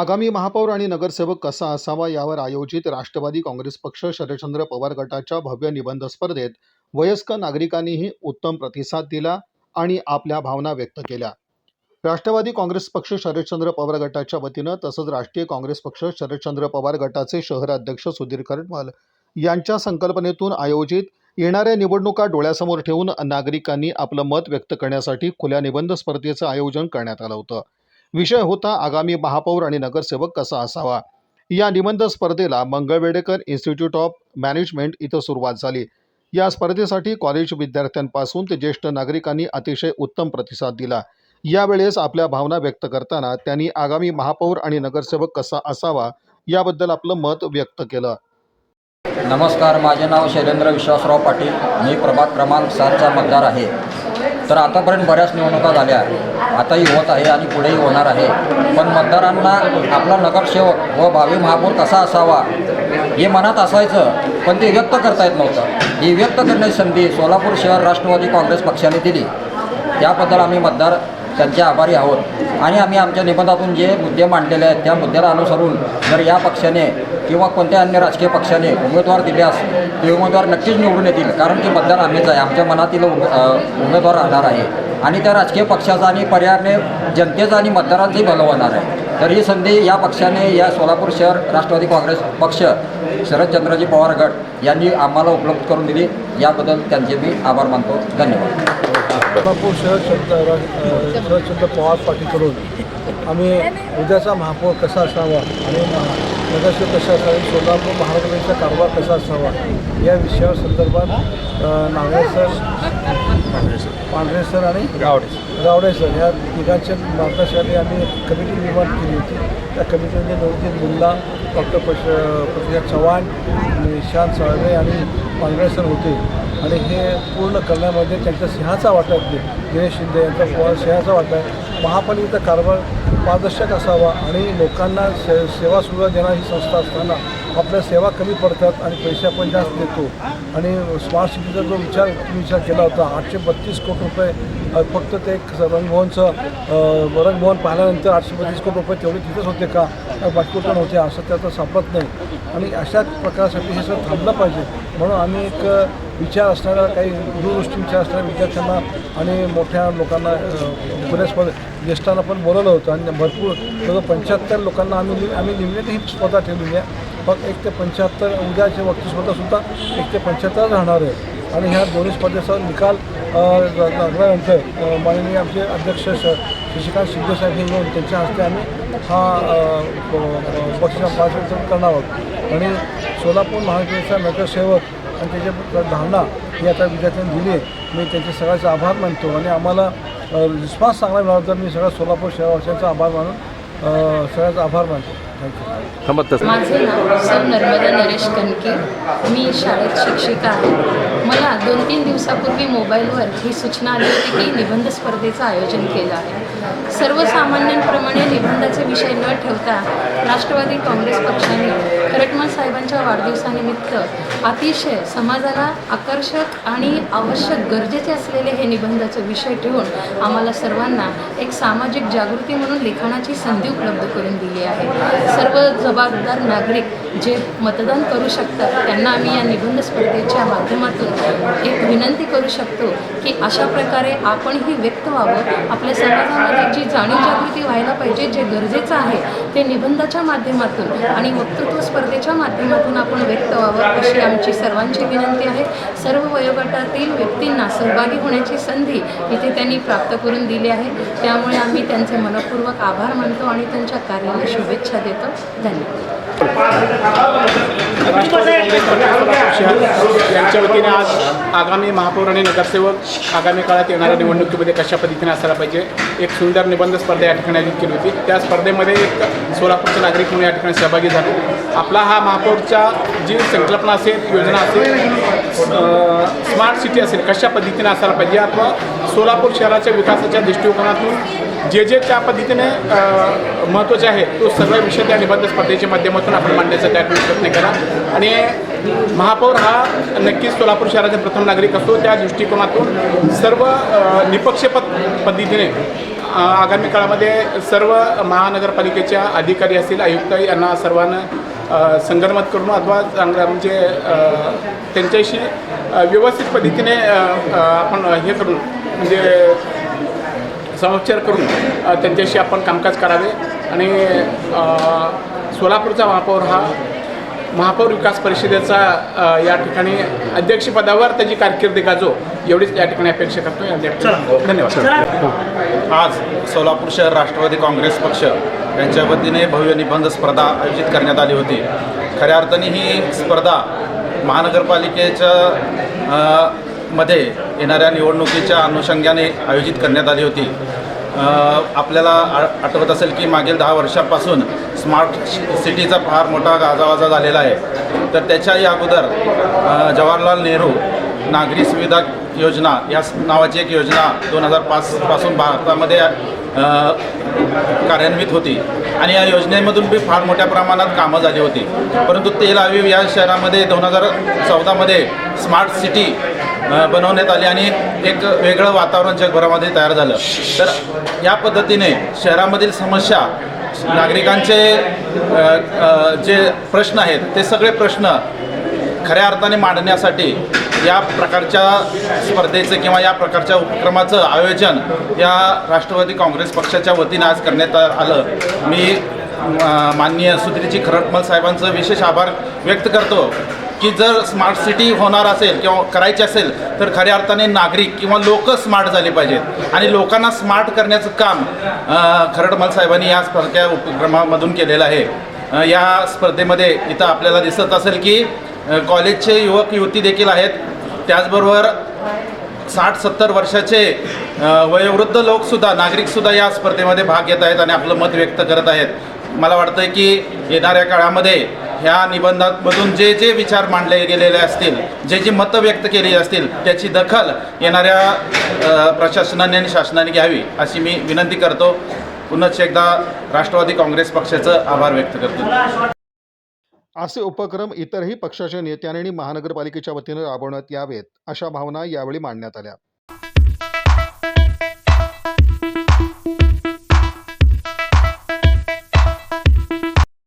आगामी महापौर आणि नगरसेवक कसा असावा यावर आयोजित राष्ट्रवादी काँग्रेस पक्ष शरदचंद्र पवार गटाच्या भव्य निबंध स्पर्धेत वयस्क नागरिकांनीही उत्तम प्रतिसाद दिला आणि आपल्या भावना व्यक्त केल्या. राष्ट्रवादी काँग्रेस पक्ष शरदचंद्र पवार गटाच्या वतीनं तसंच राष्ट्रीय काँग्रेस पक्ष शरदचंद्र पवार गटाचे शहर अध्यक्ष सुधीर करटवाल यांच्या संकल्पनेतून आयोजित येणाऱ्या निवडणुका डोळ्यासमोर ठेवून नागरिकांनी आपलं मत व्यक्त करण्यासाठी खुल्या निबंध स्पर्धेचं आयोजन करण्यात आलं होतं. विषय होता आगामी महापौर आणि नगरसेवक कसा असावा? या निबंध स्पर्धेला मंगळवेडेकर इन्स्टिट्यूट ऑफ मॅनेजमेंट इथं सुरुवात झाली. या स्पर्धेसाठी कॉलेज विद्यार्थ्यांपासून ते ज्येष्ठ नागरिकांनी अतिशय उत्तम प्रतिसाद दिला. यावेळेस आपल्या भावना व्यक्त करताना त्यांनी आगामी महापौर आणि नगरसेवक कसा असावा याबद्दल आपलं मत व्यक्त केलं. नमस्कार माझे नाव शैलेंद्र विश्वासराव पाटील. मी प्रभाग क्रमांक सातचा मतदार आहे. तर आतापर्यंत बऱ्याच निवडणुका झाल्या. आताही होत आहे आणि पुढेही होणार आहे. पण मतदारांना आपला नगरसेवक व भावी महापौर कसा असावा हे मनात असायचं पण ते व्यक्त करता येत नव्हतं. ही व्यक्त करण्याची संधी सोलापूर शहर राष्ट्रवादी काँग्रेस पक्षाने दिली. त्याबद्दल आम्ही मतदार त्यांचे आभारी आहोत. आणि आम्ही आमच्या निबंधातून जे मुद्दे मांडलेले आहेत त्या मुद्द्याला अनुसरून जर या पक्षाने किंवा कोणत्या अन्य राजकीय पक्षाने उमेदवार दिल्यास ते उमेदवार नक्कीच निवडून येतील कारण की मतदार आम्हीच आहे. आमच्या मनातील उमेदवार राहणार आहे. आणि त्या राजकीय पक्षाचा आणि पर्यायाने जनतेचा आणि मतदारांचंही भलं होणार आहे. तर ही संधी या पक्षाने या सोलापूर शहर राष्ट्रवादी काँग्रेस पक्ष शरदचंद्रजी पवार गट यांनी आम्हाला उपलब्ध करून दिली. याबद्दल त्यांचे मी आभार मानतो. धन्यवाद. सोलापूर शरदचंद्र पवार पार्टीकडून आम्ही उद्याचा महापौर कसा असावा आणि नगरसेवक कसा असावा सोलापूर महानगरपालिकेचा कारभार कसा असावा या विषयावर संदर्भात नांगरे सर पांढरे सर आणि गावडे गावडे सर ह्या तिघांच्या मार्गदर्शनाने आम्ही कमिटी निर्माण केली होती. त्या कमिटीमध्ये नवजीत मुल्ला डॉक्टर पश प्रतिभा चव्हाण निशांत साळवे आणि पांढरे सर होते. आणि हे पूर्ण करण्यामध्ये त्यांच्या सिंहाचा वाटा आहे. दिनेश शिंदे यांचा प- सिंहाचा वाटा आहे. महापालिकेचा कारभार पारदर्शक असावा आणि लोकांना से सेवा सुविधा देणारी संस्था असताना आपल्या सेवा कमी पडतात आणि पैसे आपण जास्त देतो. आणि स्मार्ट सिटीचा जो विचार विचार केला होता आठशे बत्तीस कोटी रुपये फक्त ते रंगभवनचं रंगभवन पाहिल्यानंतर आठशे बत्तीस कोटी रुपये तेवढे तिथेच होते का? का बाकी कुठं नव्हते असं त्याचं सापडत नाही. आणि अशाच प्रकारासाठी हे सगळं थांबलं पाहिजे. म्हणून आम्ही एक विचार असणाऱ्या काही दूरदृष्टी विचार असणाऱ्या विद्यार्थ्यांना आणि मोठ्या लोकांना अ, स्पर्धे ज्येष्ठांना पण बोलवलं होतं आणि भरपूर जवळ पंच्याहत्तर लोकांना आम्ही आम्ही लिमिटेड ही स्पर्धा ठेवलेली आहे. फक्त एक ते पंच्याहत्तर उद्याची वक्ती स्पर्धासुद्धा एक ते पंच्याहत्तर राहणार आहे. आणि ह्या दोन्ही स्पर्धेचा निकाल लागल्यानंतर माननीय आमचे अध्यक्ष श शशिकांत शिंदेसाहेब हे येऊन त्यांच्या हस्ते आम्ही हा बक्षीस पार्टिसिपेट करणार आहोत. आणि सोलापूर महानगरचा नगरसेवक आणि त्याच्या धारणा ही आता विद्यार्थ्यांनी दिली आहे. मी त्यांचे सगळ्याचे आभार मानतो आणि आम्हाला रिस्पॉन्स चांगला मिळाला तर मी सगळ्या सोलापूर शहरवासियांचा आभार मानून सगळ्याचा आभार मानतो. माझे नाव सर नर्मदा नरेश कनके मी शाळेत शिक्षिका आहे. मला दोन तीन दिवसापूर्वी मोबाईलवर ही सूचना आली होती की निबंध स्पर्धेचं आयोजन केलं आहे. सर्वसामान्यांप्रमाणे निबंधाचे विषय न ठेवता राष्ट्रवादी काँग्रेस पक्षाने खरटमल साहेबांच्या वाढदिवसानिमित्त अतिशय समाजाला आकर्षक आणि आवश्यक गरजेचे असलेले हे निबंधाचे विषय ठेवून आम्हाला सर्वांना एक सामाजिक जागृती म्हणून लिखाणाची संधी उपलब्ध करून दिली आहे. सर्व जबाबदार नागरिक जे मतदान करू शकतात त्यांना आम्ही या निबंध स्पर्धेच्या माध्यमातून एक विनंती करू शकतो की अशा प्रकारे आपणही व्यक्त व्हावं. आपल्या समाजामध्ये जी जाणीव जागृती व्हायला पाहिजे जे गरजेचं आहे ते निबंधाच्या माध्यमातून आणि वक्तृत्व स्पर्धेच्या माध्यमातून आपण व्यक्त व्हावं अशी आमची सर्वांची विनंती आहे. सर्व वयोगटातील व्यक्तींना सहभागी होण्याची संधी इथे त्यांनी प्राप्त करून दिली आहे. त्यामुळे आम्ही त्यांचे मनपूर्वक आभार मानतो आणि त्यांच्या कार्याला शुभेच्छा देतो. धन्यवाद. यांच्या वतीने आज आगामी महापौर आणि नगरसेवक आगामी काळात येणाऱ्या निवडणुकीमध्ये कशा पद्धतीने असायला पाहिजे? एक सुंदर निबंध स्पर्धा या ठिकाणी आयोजित केली होती. त्या स्पर्धेमध्ये एक सोलापूरचे नागरिक म्हणून या ठिकाणी सहभागी झाले. आपला हा महापौरच्या जी संकल्पना असेल योजना असेल स्मार्ट सिटी असेल कशा पद्धतीने असायला पाहिजे अथवा सोलापूर शहराच्या विकासाच्या दृष्टिकोनातून जे जे त्या पद्धतीने महत्त्वाचे आहे तो सर्व विषय त्या निबंध स्पर्धेच्या माध्यमातून आपण मांडण्याचा त्या प्रयत्न केला. आणि महापौर हा नक्कीच सोलापूर शहराचा प्रथम नागरिक असतो. त्या दृष्टिकोनातून सर्व अ, निपक्षपात पद्धतीने आगामी काळामध्ये सर्व महानगरपालिकेच्या अधिकारी असतील आयुक्त यांना सर्वांना संगनमत करून अथवा चांगल्या म्हणजे त्यांच्याशी व्यवस्थित पद्धतीने आपण हे करून म्हणजे समोपचार करून त्यांच्याशी आपण कामकाज करावे. आणि सोलापूरचा महापौर हा महापौर विकास परिषदेचा या ठिकाणी अध्यक्षपदावर त्याची कारकीर्द गाजो एवढीच या ठिकाणी अपेक्षा करतो. धन्यवाद. आज सोलापूर शहर राष्ट्रवादी काँग्रेस पक्ष यांच्या वतीने भव्य निबंध स्पर्धा आयोजित करण्यात आली होती. खऱ्या अर्थाने ही स्पर्धा महानगरपालिकेच्या मध्ये येणाऱ्या निवडणुकीच्या अनुषंगाने आयोजित करण्यात आली होती. आपल्याला आठवत असेल की मागील दहा वर्षापासून स्मार्ट सिटीचा फार मोठा गाजावाजा झालेला आहे. तर त्याच्याही अगोदर जवाहरलाल नेहरू नागरी सुविधा योजना या नावाची एक योजना दोन हजार पाचपासून भारतामध्ये कार्यान्वित होती. आणि या योजनेमधून बी फार मोठ्या प्रमाणात कामं झाली होती. परंतु तेल अवीव या शहरामध्ये दोन हजार चौदामध्ये स्मार्ट सिटी बनवण्यात आली आणि एक वेगळं वातावरण जगभरामध्ये तयार झालं. तर या पद्धतीने शहरामधील समस्या नागरिकांचे जे प्रश्न आहेत ते सगळे प्रश्न खऱ्या अर्थाने मांडण्यासाठी या प्रकारच्या स्पर्धेचं किंवा या प्रकारच्या उपक्रमाचं आयोजन या राष्ट्रवादी काँग्रेस पक्षाच्या वतीनं आज करण्यात आलं. मी माननीय सुधीरजी खरटमल साहेबांचं विशेष आभार व्यक्त करतो. की जर स्मार्ट सिटी होणार असेल किंवा करायची असेल तर खऱ्या अर्थाने नागरिक किंवा लोक स्मार्ट झाले पाहिजेत. आणि लोकांना स्मार्ट करण्याचं काम खरडमल साहेबांनी या स्पर्धा उपक्रमामधून केलेलं आहे. या स्पर्धेमध्ये इथं आपल्याला दिसत असेल की कॉलेजचे युवक युवती देखील आहेत. त्याचबरोबर साठ सत्तर वर्षाचे वयोवृद्ध लोकसुद्धा नागरिकसुद्धा या स्पर्धेमध्ये भाग घेत आहेत आणि आपलं मत व्यक्त करत आहेत. मला वाटतं की येणाऱ्या काळामध्ये ह्या निबंधामधून जे जे विचार मांडले गेलेले असतील जे जी मतं व्यक्त केली असतील त्याची दखल येणाऱ्या प्रशासनाने आणि शासनाने घ्यावी अशी मी विनंती करतो. पुन्हा एकदा राष्ट्रवादी काँग्रेस पक्षाचं आभार व्यक्त करतो. असे उपक्रम इतरही पक्षाच्या नेत्यांनी महानगरपालिकेच्या वतीनं राबवण्यात यावेत अशा भावना यावेळी मांडण्यात आल्या.